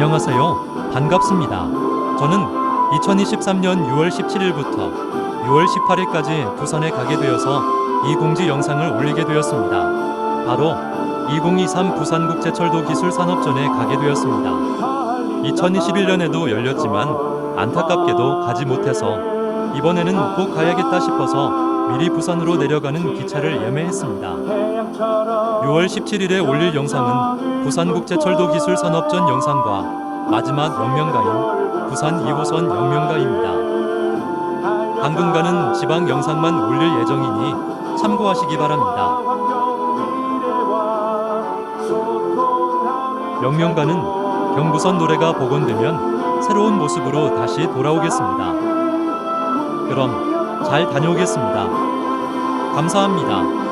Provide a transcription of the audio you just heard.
안녕하세요. 반갑습니다. 저는 2023년 6월 17일부터 6월 18일까지 부산에 가게 되어서 이 공지 영상을 올리게 되었습니다. 바로 2023 부산국제철도 기술산업전에 가게 되었습니다. 2021년에도 열렸지만 안타깝게도 가지 못해서 이번에는 꼭 가야겠다 싶어서 미리 부산으로 내려가는 기차를 예매했습니다. 6월 17일에 올릴 영상은 부산국제철도 기술산업전 영상과 마지막 영명가인 부산 2호선 영명가입니다. 당분간은 지방 영상만 올릴 예정이니 참고하시기 바랍니다. 영명가는 경부선 노래가 복원되면 새로운 모습으로 다시 돌아오겠습니다. 그럼 잘 다녀오겠습니다. 감사합니다.